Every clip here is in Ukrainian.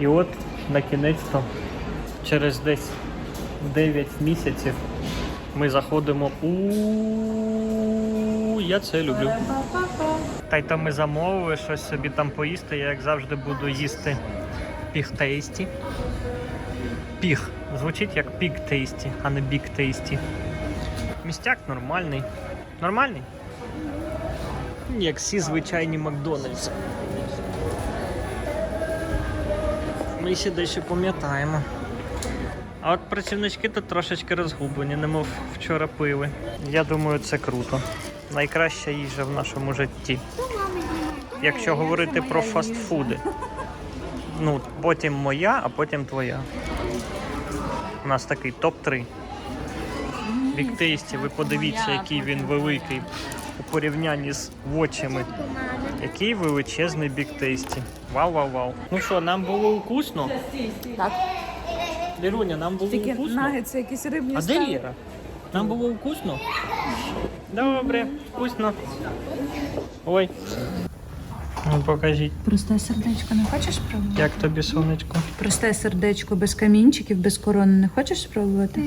І от на кінець-то через десь 9 місяців ми заходимо у. Я це люблю. Та й то ми замовили щось собі там поїсти. Я як завжди буду їсти піг тейсті. Піг. Звучить як піг тейсті, а не біг тейсті. Містяк нормальний. Нормальний? Як всі звичайні Макдональдс. Ми ще дещо пам'ятаємо. А от працівнички тут трошечки розгублені, немов вчора пили. Я думаю, це круто. Найкраща їжа в нашому житті. Якщо говорити про фастфуди. Ну, потім моя, а потім твоя. У нас такий топ-3. Бік Тейсті, ви подивіться, який він великий у порівнянні з вочами. Який величезний бік тейсті. Вау, вау, вау. Ну що, нам було вкусно? Так. Ліруня, нам було Тільки вкусно. нагетси якісь рибні А де. Ліра? Нам було вкусно? Добре, вкусно. Ой. Ну покажіть, Просте сердечко не хочеш спробувати? як тобі сонечко. Просте сердечко без камінчиків, без корони не хочеш спробувати?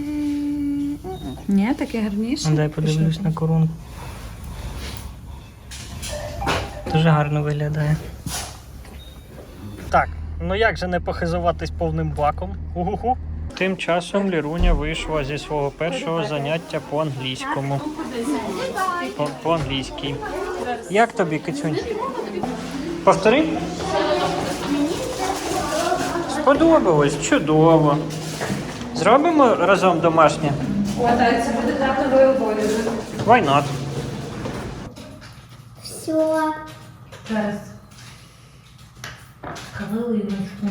Ні, таке гарніше. Дай подивлюсь на коронку. Дуже гарно виглядає. Так, ну як же не похизуватись повним баком? Угу. Тим часом Ліруня вийшла зі свого першого заняття по англійському. По, по англійській. Як тобі, Кицюнь? Повтори? Сподобалось, чудово. Зробимо разом домашнє? Це буде татовий обов'язок. Why not? Все. Зараз. Хвилиночку.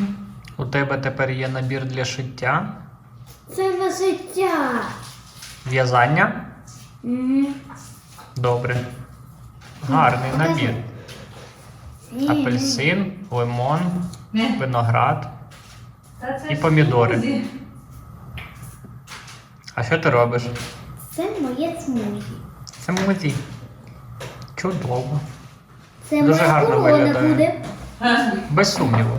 У тебе тепер є набір для шиття, Це на життя. в'язання. Угу. Добре. Гарний набір. Апельсин, лимон, виноград і помідори. А що ти робиш? Це моє смузі. Це музей. Чудово. Це Дуже моя гарно корона виглядає. буде. Без сумніву.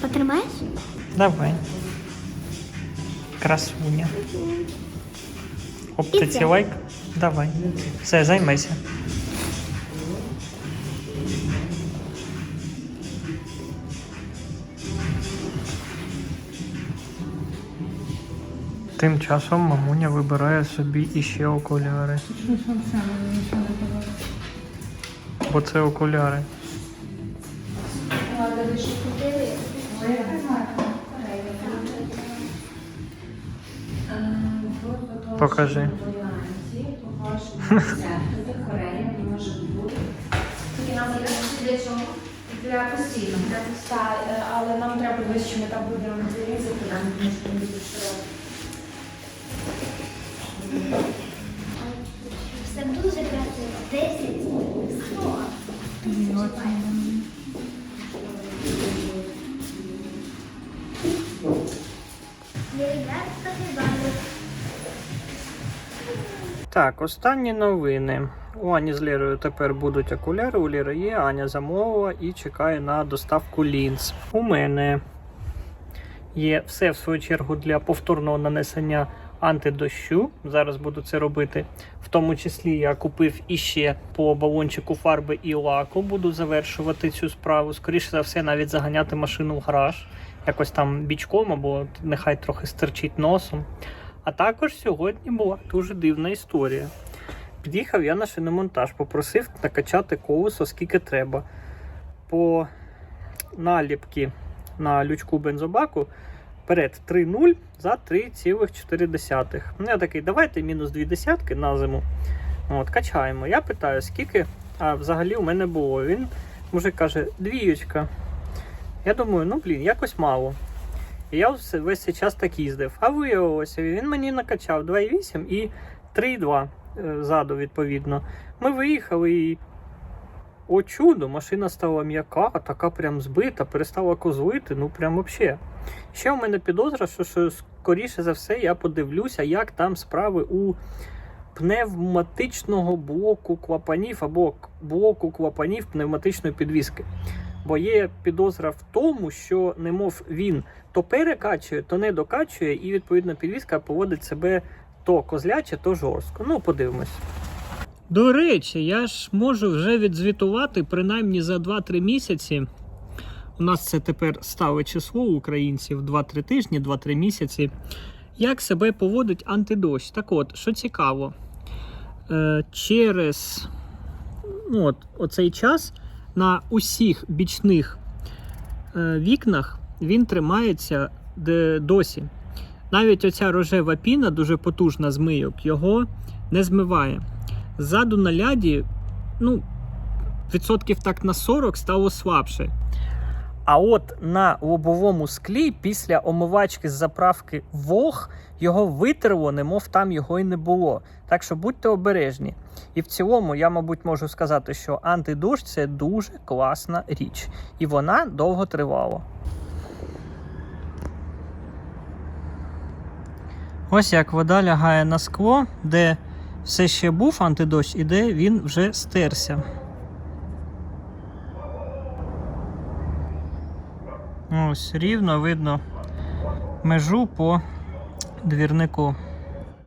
Потримаєш? Давай. Красуня. Оп, ти ці лайк? Давай. Все, займайся. Тим часом мамуня вибирає собі іще окуляри. Бо це окуляри. Покажи. Для постійно. Так, е, але нам треба що ми там будемо різати, нам не буде широко. Все дуже красиво. Десять. Сто. Єльярська Так, останні новини. У Ані з Лірою тепер будуть окуляри. У Ліри є, Аня замовила і чекає на доставку лінз. У мене є все в свою чергу для повторного нанесення антидощу. Зараз буду це робити. В тому числі я купив іще по балончику фарби і лаку. Буду завершувати цю справу. Скоріше за все, навіть заганяти машину в гараж. Якось там бічком або нехай трохи стерчить носом. А також сьогодні була дуже дивна історія. Під'їхав я на шиномонтаж, попросив накачати колесо скільки треба. По наліпки на лючку бензобаку перед 3,0 за 3,4. Ну, я такий, давайте мінус 2 десятки на зиму. От, качаємо. Я питаю, скільки а, взагалі у мене було. Він мужик каже, двіючка. Я думаю, ну блін, якось мало. Я весь цей час так їздив. А виявилося, він мені накачав 2,8 і 3,2 е, ззаду, відповідно. Ми виїхали і. О чудо, машина стала м'яка, така прям збита, перестала козлити, ну прям взагалі. Ще у мене підозра, що, що скоріше за все я подивлюся, як там справи у пневматичного блоку клапанів або блоку клапанів пневматичної підвіски. Бо є підозра в тому, що немов він то перекачує, то не докачує, і відповідно підвізка поводить себе то козляче, то жорстко. Ну, подивимось. До речі, я ж можу вже відзвітувати принаймні за 2-3 місяці. У нас це тепер стале число українців 2-3 тижні, 2-3 місяці. Як себе поводить антидощ? Так от, що цікаво, е, через ну, от, оцей час на усіх бічних е, вікнах він тримається досі. Навіть оця рожева піна, дуже потужна змийок, його не змиває. Ззаду на ляді, ну, відсотків так на 40 стало слабше. А от на лобовому склі після омивачки з заправки Вог його витерло, немов там його і не було. Так що будьте обережні. І в цілому, я, мабуть, можу сказати, що антидощ це дуже класна річ, і вона довго тривала. Ось як вода лягає на скло, де все ще був антидощ, і де він вже стерся. Ось рівно видно межу по двірнику.